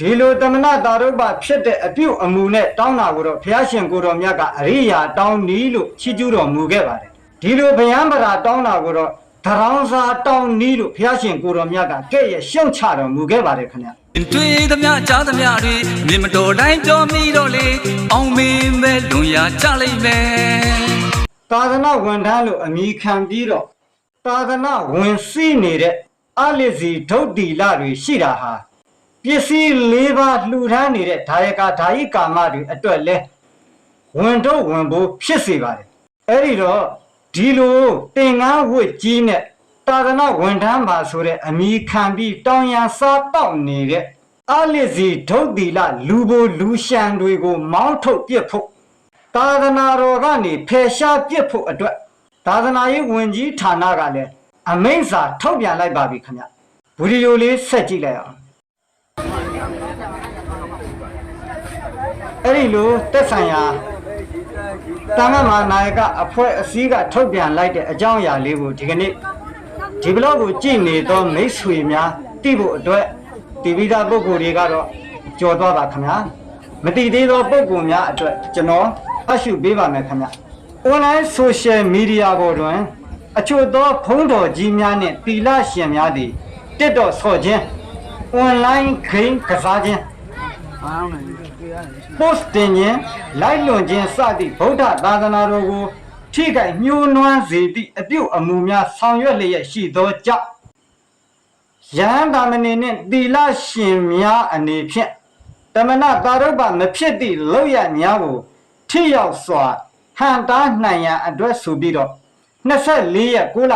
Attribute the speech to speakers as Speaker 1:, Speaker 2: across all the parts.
Speaker 1: ဒီလိုတမနာတာရုပ္ပဖြစ်တဲ့အပြုတ်အမူနဲ့တောင်းတာကိုတော့ဘုရားရှင်ကိုတော်မြတ်ကအရိယာတောင်းနီးလို့ချီးကျူးတော်မူခဲ့ပါတယ်ဒီလိုဗျံပရာတောင်းတာကိုတော့သရောင်းစာတောင်းနီးလို့ဘုရားရှင်ကိုတော်မြတ်ကကဲ့ရဲ့ရှုံချတော်မူခဲ့ပါတယ်ခင်ဗျ
Speaker 2: တွေ့သမျှကြားသမျှတွေမြင်မတော်တိုင်းပြောမိတော့လေအောင်မင်းပဲလွန်ရာကြလိမ့်မယ်
Speaker 1: သာသနာဝန်ထမ်းလို့အမိခံပြီးတော့သာသနာဝင်စီးနေတဲ့အလစ်စီဒုတ်တီလတွေရှိတာဟာ ပစ္စည်း၄ပါးလှူဒန်းနေတဲ့ဓာယကဓာယိကာမတွေအတွက်လဲဝင်တော့ဝင်ဖို့ဖြစ်စေပါတယ်အဲ့ဒီတော့ဒီလိုတင်ငန်းဝတ်ကြီးနဲ့သာသနာဝန်ထမ်းပါဆိုတဲ့အမိခံပြီးတောင်းရန်စားတောက်နေတဲ့အလစ်စီဒုတ်တီလလူဘိုလူရှန်တွေကို မောင်းထုတ်ပြစ်ဖို့သာသနာတော်ကနေဖယ်ရှားပြစ်ဖို့အတွက်သာသနာရေးဝန်ကြီးဌာနကလည်းအမိန့်စာထုတ်ပြန်လိုက်ပါပြီခင်ဗျဗီဒီယိုလေးဆက်ကြည့်လိုက်အောင် အဲ့ဒီလိုတက်ဆိုင်ရာတန်ခါမနာယကအဖွဲ့အစည်းကထုတ်ပြန်လိုက်တဲ့အကြောင်းအရာလေးကိုဒီကနေ့ဒီဘလော့ကိုကြည့်နေသောမိတ်ဆွေများသိဖို့အတွက်တီဗီသားပုဂ္ဂိုလ်တွေကတော့ကြော်သွားပါခင်ဗျာမတိသေးသောပုဂ္ဂိုလ်များအတွက်ကျွန်တော်အရှုပေးပါမယ်ခင်ဗျာ online social media ပေါ်တွင် အချို့သောဖုံးတော်ကြီးများနှင့်တီလာရှင်များသည်တက်တော်ဆော့ခြင်း online game ကစားခြင်း post တင်ခြင်း live လွန်ခြင်းစသည့်ဗုဒ္ဓသာသနာတော်ကိုထိခိုက်ညှိုးနွမ်းစေသည့်အပြုအမူများဆောင်ရွက်လျက်ရှိသောကြောင့်ယဟန်တာမဏေနှင့်သီလရှင်များအနေဖြင့်တမနာတာရုပ္ပမဖြစ်သည့်လောက်ရများကိုထိရောက်စွာဟန်တားနိုင်ရန်အတွက်ဆိုပြီးတော့24ရက်9လ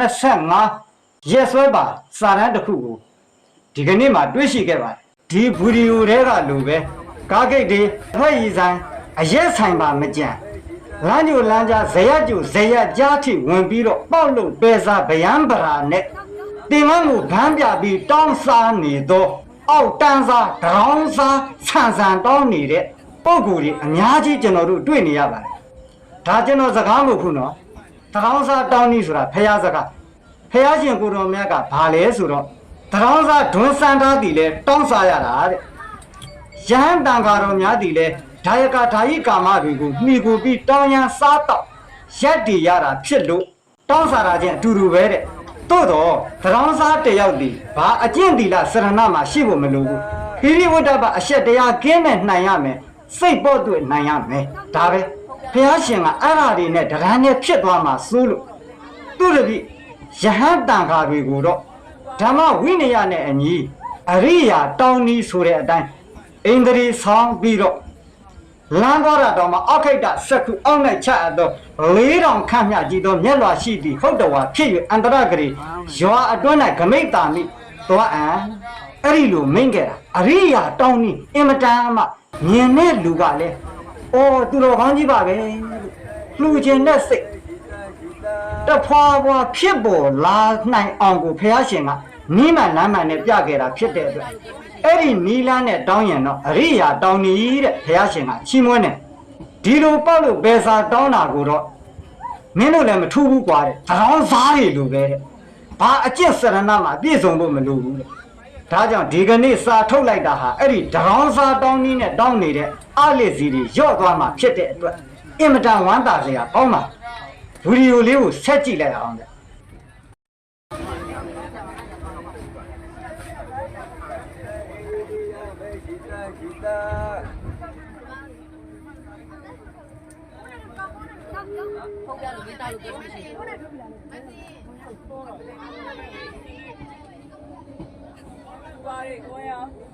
Speaker 1: 2025ရက်စွဲပါစာရန်တစ်ခုကို ဒီကနေ့မှတွေ့ရှိခဲ့ပါတယ်ဒီဗီဒီယိုတွေကလိုပဲကားဂိတ်တွေအဖွဲ့ရည်ဆိုင်အရက်ဆိုင်ပါမကြံလမ်းကြိုလမ်းကြားဇရက်ကြိုဇရက်ကြားထိဝင်ပြီးတော့ပေါက်လို့ပဲစားဗျံပရာနဲ့တင်မကိုဗန်းပြပြီးတောင်းစားနေသောအောက်တန်းစားဒရောင်းစားဆန်ဆန်တောင်းနေတဲ့ပုံကိုယ်တွေအများကြီးကျွန်တော်တို့တွေ့နေရပါတယ်ဒါကျွန်တော်စကားမဟုတ်ဘူးနော်ဒရောင်းစားတောင်းနေဆိုတာဖះစကားဖះရှင်ကိုတော်မြတ်ကဘာလဲဆိုတော့ ဒရောင်းစားဒွန်းစန်သားတည်လဲတောင်းစားရတာတဲ့ယဟန်တန်ဃာတော်များသည်လည်းဒါယကဓာယိကာမတွေကိုမှီကိုပြီးတောင်းရန်စားတော့ရက်တည်ရတာဖြစ်လို့တောင်းစားတာချင်းအတူတူပဲတဲ့သို့တော့သရောင်းစားတစ်ယောက်ဒီဘာအကျင့်တီလာစရဏမှာရှိဖို့မလိုဘူးဟိရိဝတ္တပအရှက်တရားကင်းမဲ့နိုင်ရမယ်စိတ်ပေါ်တွေ့နိုင်ရမယ်ဒါပဲဘုရားရှင်ကအဲ့ဓာတွေနဲ့တရားနဲ့ဖြစ်သွားမှာစိုးလို့သူတပိယဟန်တန်ဃာတွေကိုတော့ ဓမ္မဝိနည်းနဲ့အညီအရိယာတောင်းနီးဆိုတဲ့အတိုင်းဣန္ဒြေဆောင်ပြီးတော့လမ်းသွားတာတော့မှအောက်ခိတ်တစက္ခုအောက်၌ချအပ်သောလေးတောင်ခန့်မြကြီးသောမျက်လွှာရှိသည့်ဟုတ်တော်ဝါဖြစ်၍အန္တရဂရီရွာအတွင်း၌ဂမိတ်တာမိသွားအံအဲ့ဒီလိုမိန့်ခဲ့တာအရိယာတောင်းနီးအင်မတန်မှမြင်တဲ့လူကလည်းအော်သူတော်ကောင်းကြီးပါပဲလှူခြင်းနဲ့စိတ် တဖွာဖွာဖြစ်ပေါ်လာနိုင်အောင်ကိုဖះရှင်ကနိမန်လမ်းမှန်နဲ့ပြခဲ့တာဖြစ်တဲ့အတွက်အဲ့ဒီနီလန်းနဲ့တောင်းရင်တော့အရိယာတောင်းနီတဲ့ဘုရားရှင်ကချီးမွမ်းတယ်ဒီလိုပေါက်လို့ဘယ်စာတောင်းတာကိုတော့မင်းတို့လည်းမထူးဘူးကွာတဲ့သရောင်းစားတွေလိုပဲတဲ့ဘာအကျင့်စရဏမှာပြည့်စုံဖို့မလိုဘူးတဲ့ဒါကြောင့်ဒီကနေ့စာထုတ်လိုက်တာဟာအဲ့ဒီသရောင်းစားတောင်းနီနဲ့တောင်းနေတဲ့အလစ်စီတွေရော့သွားမှာဖြစ်တဲ့အတွက်အင်မတန်ဝမ်းသာစရာကောင်းပါ ဗီဒီယိုလေးကိုဆက်ကြည့်လိုက်အောင်တဲ့
Speaker 3: ဟုတ်ပြလို့မိသားစုပြေးမရှိဟုတ်ပြလို့မိသားစုပြေးမရှိ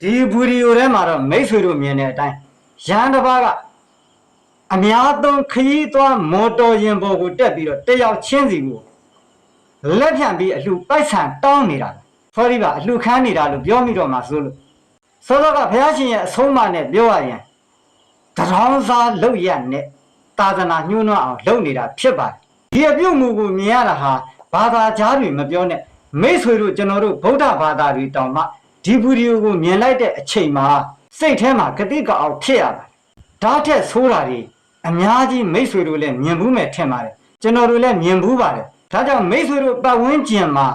Speaker 1: ဒီဗီဒီယိုထဲမှာတော့မိတ်ဆွေတို့မြင်တဲ့အတိုင်းရန်တစ်ပါးကအများသုံးခရီးသွားမော်တော်ယာဉ်ပေါ်ကိုတက်ပြီးတော့တယောက်ချင်းစီကိုလက်ဖြန့်ပြီးအလှပိုက်ဆံတောင်းနေတာဖော်ဒီပါအလှခန်းနေတာလို့ပြောမိတော့မှဆိုလို့စောစောကဘုရားရှင်ရဲ့အဆုံးအမနဲ့ပြောရရင်တရောင်းစားလုပ်ရနဲ့သာသနာညှိုးနှောအောင်လုပ်နေတာဖြစ်ပါတယ် ဒီအပြုတ်မှုကိုမြင်ရတာဟာဘာသာကြားတွေမပြောနဲ့မိတ်ဆွေတို့ကျွန်တော်တို့ဗုဒ္ဓဘာသာတွေတောင်မှဒီဗီဒီယိုကိုမြင်လိုက်တဲ့အချိန်မှာစိတ်ထဲမှာကတိကအောင်ဖြစ်ရပါတယ်ဓာတ်ထက်ဆိုးတာတွေအများကြီးမိတ်ဆွေတို့လည်းမြင်ဘူးမယ်ထင်ပါတယ်ကျွန်တော်တို့လည်းမြင်ဘူးပါတယ်ဒါကြောင့်မိတ်ဆွေတို့ပတ်ဝန်းကျင်မှာ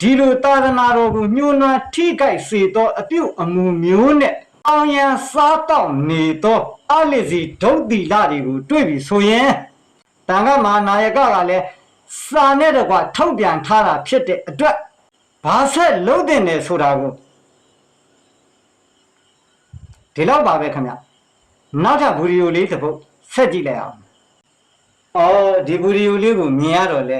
Speaker 1: ဒီလိုသာသနာတော်ကိုညှိုးနွမ်းထိကြိုက်စေသောအပြုတ်အမူမျိုးနဲ့အောင်ရန်စားတော့နေသောအလစ်စီဒုတ်တိလတွေကိုတွေ့ပြီဆိုရင် တန်ခါမဟာနာယကကလည်းစာနဲ့တကွထုတ်ပြန်ထားတာဖြစ်တဲ့အတွက်ဘာဆက်လုံးတင်တယ်ဆိုတာကိုဒီလောက်ပါပဲခင်ဗျနောက်ထပ်ဗီဒီယိုလေးတစ်ပုဒ်ဆက်ကြည့်လိုက်အောင်အော်ဒီဗီဒီယိုလေးကိုမြင်ရတော့လဲ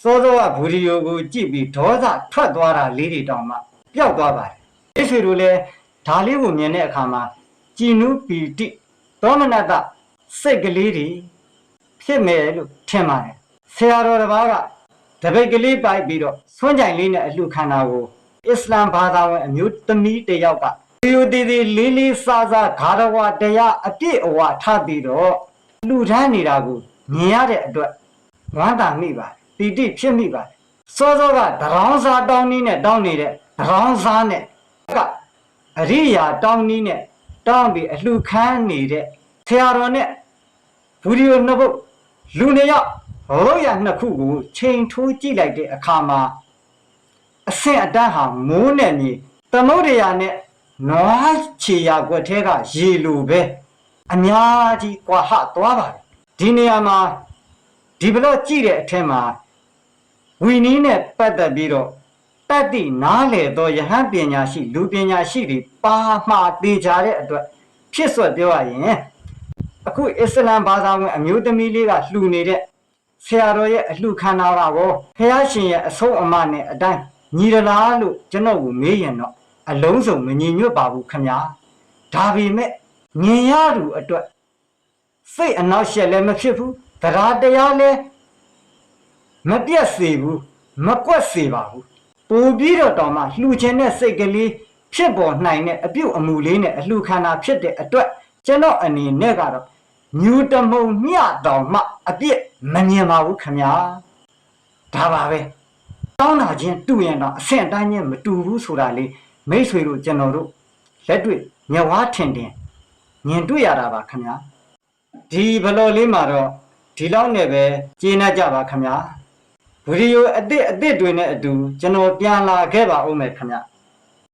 Speaker 1: စောစောကဗီဒီယိုကိုကြည့်ပြီးဒေါသထွက်သွားတာလေးတွေတောင်မှပျောက်သွားပါတယ်အိဆွေတို့လည်းဒါလေးကိုမြင်တဲ့အခါမှာကြည်နူးပီတိသောမနတစိတ်ကလေးတွေ ဖြစ်မယ်လို့ထင်ပါတယ်ဆရာတော်တစ်ပါးကတပိတ်ကလေးပိုက်ပြီးတော့ဆွန့်ကြိုင်လေးနဲ့အလှခန္ဓာကိုအစ္စလမ်ဘာသာဝင်အမျိုးသမီးတစ်ယောက်ကဒီယိုတီတီလေးလေးစားစားဂါရဝတရားအပြည့်အဝထားပြီးတော့လှူဒန်းနေတာကိုမြင်ရတဲ့အတွက်ဝမ်းသာမိပါတယ်ပီတိဖြစ်မိပါတယ်စောစောကဒရောင်းစားတောင်းနည်းနဲ့တောင်းနေတဲ့ဒရောင်းစားနဲ့ကအရိယာတောင်းနည်းနဲ့တောင်းပြီးအလှခန်းနေတဲ့ဆရာတော်နဲ့ဗီဒီယိုနှစ်ပုတ် လူနှစ်ယောက်ရောရနှစ်ခုကိုချိန်ထိုးကြည့်လိုက်တဲ့အခါမှာအဆင့်အတန်းဟာမိုးနဲ့မြေသမုဒ္ဒရာနဲ့နွားချေရကွက်ထဲကရေလိုပဲအများကြီးကွာဟသွားပါတယ်ဒီနေရာမှာဒီဘလော့ကြည့်တဲ့အထက်မှာဝီနီးနဲ့ပတ်သက်ပြီးတော့တတ္တိနားလေသောယဟန်ပညာရှိ လူပညာရှိတွေပါမှာတေချာတဲ့အတွက်ဖြစ်ဆွတ်ပြောရရင် အခုအစ္စလမ်ဘာသာဝင်အမျိုးသမီးလေးကလှူနေတဲ့ဆရာတော်ရဲ့အလှခန္ဓာကကောဖះရှင်ရဲ့အဆုံးအမနဲ့အတိုင်းညီရလားလို့ကျွန်တော်ကိုမေးရင်တော့အလုံးစုံမညီညွတ်ပါဘူးခမညာဒါပေမဲ့ညင်ရသူအတွက်စိတ်အနောက်ရှက်လည်းမဖြစ်ဘူးတရားတရားလည်းမပြတ်စေဘူးမကွက်စေပါဘူးပိုပြီးတော့တောင်မှလှူခြင်းတဲ့စိတ်ကလေးဖြစ်ပေါ်နိုင်တဲ့အပြုတ်အမူလေးနဲ့အလှခန္ဓာဖြစ်တဲ့အတွက် ကျွန်တော်အနေနဲ့ကတော့ညူတမုံမျှတောင်မှအပြစ်မမြင်ပါဘူးခမညာဒါပါပဲတောင်းတာချင်းတူရင်တော့အဆင့်အတိုင်းချင်းမတူဘူးဆိုတာလေးမိတ်ဆွေတို့ကျွန်တော်တို့လက်တွေ့မျက်ဝါးထင်တင်မြင်တွေ့ရတာပါခင်ဗျာဒီဘလော်လေးမှာတော့ဒီလောက်နဲ့ပဲကျေနပ်ကြပါခင်ဗျာဗီဒီယိုအစ်စ်အစ်စ်တွေနဲ့အတူကျွန်တော်ပြန်လာခဲ့ပါဦးမယ်ခင်ဗျာ